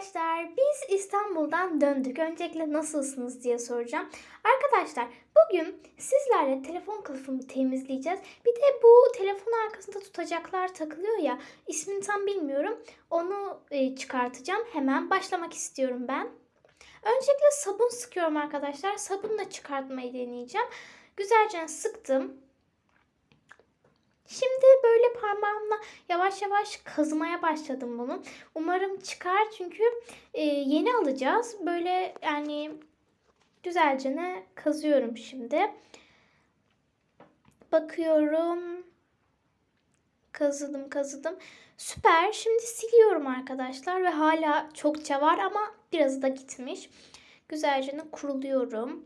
arkadaşlar. Biz İstanbul'dan döndük. Öncelikle nasılsınız diye soracağım. Arkadaşlar bugün sizlerle telefon kılıfımı temizleyeceğiz. Bir de bu telefon arkasında tutacaklar takılıyor ya. ismini tam bilmiyorum. Onu e, çıkartacağım. Hemen başlamak istiyorum ben. Öncelikle sabun sıkıyorum arkadaşlar. Sabunla çıkartmayı deneyeceğim. Güzelce sıktım. Şimdi parmağımla yavaş yavaş kazımaya başladım bunu. Umarım çıkar çünkü e, yeni alacağız. Böyle yani güzelce ne kazıyorum şimdi. Bakıyorum. Kazıdım kazıdım. Süper. Şimdi siliyorum arkadaşlar ve hala çokça var ama biraz da gitmiş. Güzelce kuruluyorum.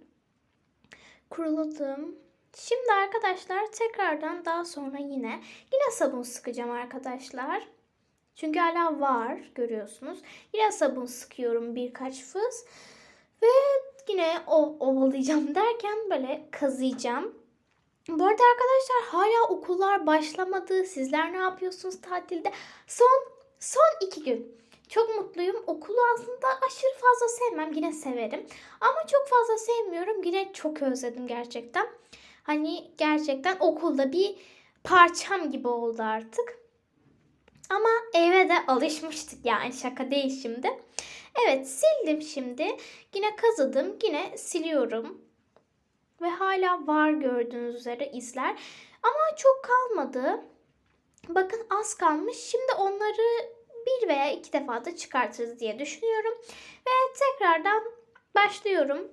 Kuruladım. Şimdi arkadaşlar tekrardan daha sonra yine yine sabun sıkacağım arkadaşlar. Çünkü hala var görüyorsunuz. Yine sabun sıkıyorum birkaç fıs. Ve yine o ovalayacağım derken böyle kazıyacağım. Bu arada arkadaşlar hala okullar başlamadı. Sizler ne yapıyorsunuz tatilde? Son son iki gün. Çok mutluyum. Okulu aslında aşırı fazla sevmem. Yine severim. Ama çok fazla sevmiyorum. Yine çok özledim gerçekten. Hani gerçekten okulda bir parçam gibi oldu artık. Ama eve de alışmıştık yani şaka değil şimdi. Evet sildim şimdi. Yine kazıdım. Yine siliyorum. Ve hala var gördüğünüz üzere izler. Ama çok kalmadı. Bakın az kalmış. Şimdi onları bir veya iki defa da çıkartırız diye düşünüyorum. Ve tekrardan başlıyorum.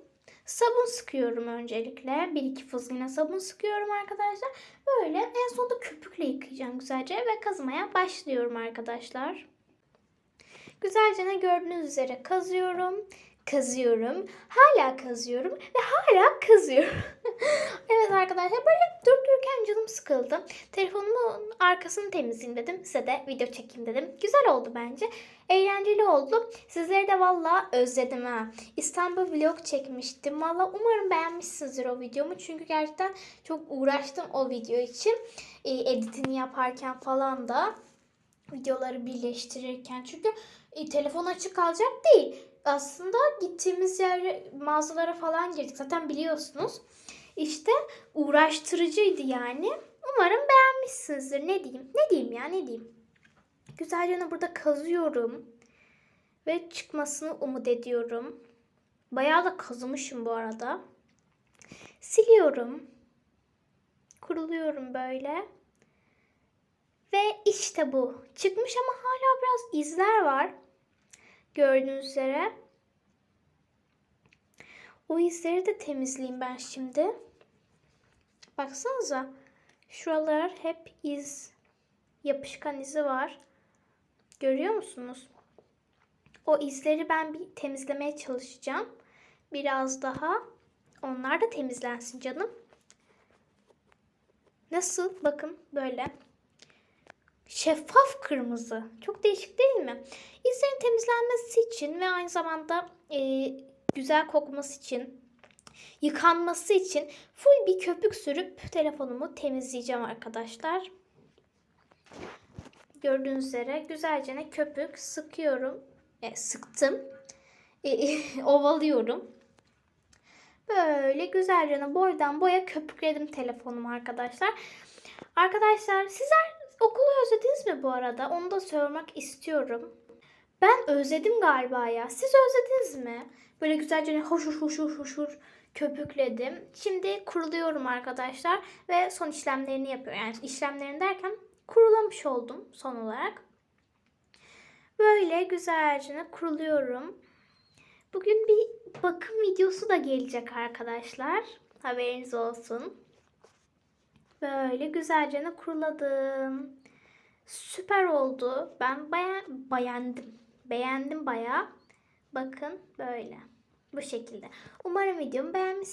Sabun sıkıyorum öncelikle. Bir iki yine sabun sıkıyorum arkadaşlar. Böyle en sonunda köpükle yıkayacağım güzelce ve kazımaya başlıyorum arkadaşlar. Güzelce ne gördüğünüz üzere kazıyorum, kazıyorum, hala kazıyorum ve hala kazıyorum. evet arkadaşlar böyle durdururken sıkıldı. Telefonumun arkasını temizleyeyim dedim. Size de video çekeyim dedim. Güzel oldu bence. Eğlenceli oldu. Sizleri de valla özledim ha. İstanbul vlog çekmiştim. Valla umarım beğenmişsinizdir o videomu. Çünkü gerçekten çok uğraştım o video için. E, editini yaparken falan da videoları birleştirirken. Çünkü e, telefon açık kalacak değil. Aslında gittiğimiz yer mağazalara falan girdik. Zaten biliyorsunuz. İşte uğraştırıcıydı yani. Umarım beğenmişsinizdir. Ne diyeyim? Ne diyeyim ya ne diyeyim? Güzelce burada kazıyorum. Ve çıkmasını umut ediyorum. Bayağı da kazımışım bu arada. Siliyorum. Kuruluyorum böyle. Ve işte bu. Çıkmış ama hala biraz izler var. Gördüğünüz üzere. O izleri de temizleyeyim ben şimdi. Baksanıza. Şuralar hep iz. Yapışkan izi var. Görüyor musunuz? O izleri ben bir temizlemeye çalışacağım. Biraz daha. Onlar da temizlensin canım. Nasıl? Bakın böyle. Şeffaf kırmızı. Çok değişik değil mi? İzlerin temizlenmesi için ve aynı zamanda e, güzel kokması için, yıkanması için full bir köpük sürüp telefonumu temizleyeceğim arkadaşlar. Gördüğünüz üzere güzelce ne köpük sıkıyorum. E, sıktım. E, ovalıyorum. Böyle güzelce boydan boya köpükledim telefonumu arkadaşlar. Arkadaşlar sizler okulu özlediniz mi bu arada? Onu da sormak istiyorum. Ben özledim galiba ya. Siz özlediniz mi? Böyle güzelce hoşur hoşur hoşur köpükledim. Şimdi kuruluyorum arkadaşlar ve son işlemlerini yapıyorum. Yani işlemlerini derken kurulamış oldum son olarak. Böyle güzelce kuruluyorum. Bugün bir bakım videosu da gelecek arkadaşlar. Haberiniz olsun. Böyle güzelce kuruladım. Süper oldu. Ben baya beğendim. Beğendim baya. Bakın böyle. Bu şekilde. Umarım videomu beğenmişsiniz.